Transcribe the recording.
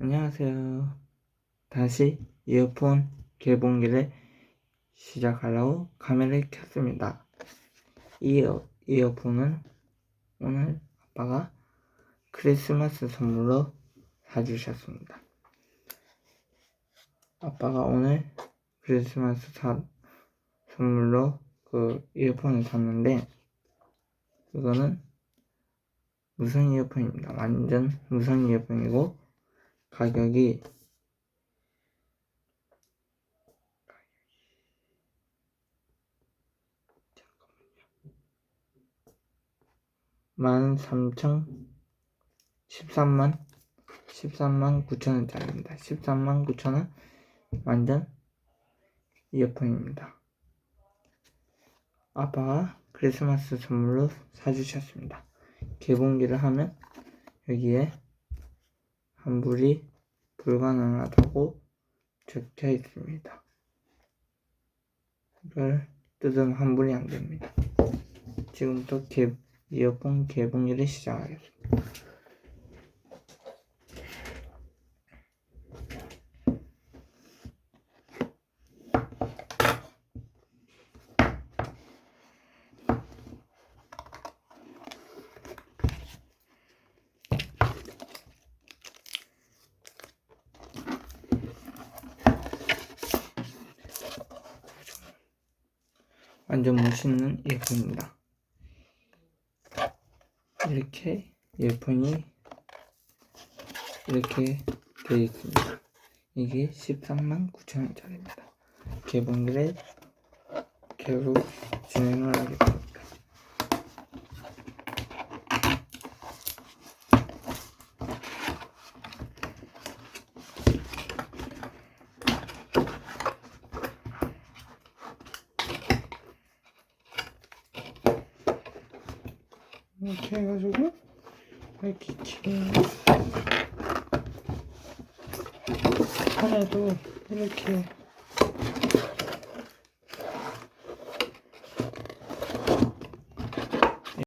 안녕하세요. 다시 이어폰 개봉기를 시작하려고 카메라를 켰습니다. 이 이어, 이어폰은 오늘 아빠가 크리스마스 선물로 사주셨습니다. 아빠가 오늘 크리스마스 사, 선물로 그 이어폰을 샀는데 그거는 무선 이어폰입니다. 완전 무선 이어폰이고 가격이 만 삼천 십삼만 십삼만 구천 원짜리입니다. 십삼만 구천 원 완전 이어폰입니다. 아빠가 크리스마스 선물로 사주셨습니다. 개봉기를 하면 여기에 환불이 불가능하다고 적혀 있습니다. 이걸 뜯으면 환불이 안 됩니다. 지금부터 개, 이어폰 개봉기를 시작하겠습니다. 완전 멋있는 이어폰입니다. 이렇게 이어폰이 이렇게 되어 있습니다. 이게 13만 9천 원짜리입니다. 개봉기를 계속 진행을 하겠습니다. 이렇게 해가지고 이렇게 키면 판에도 이렇게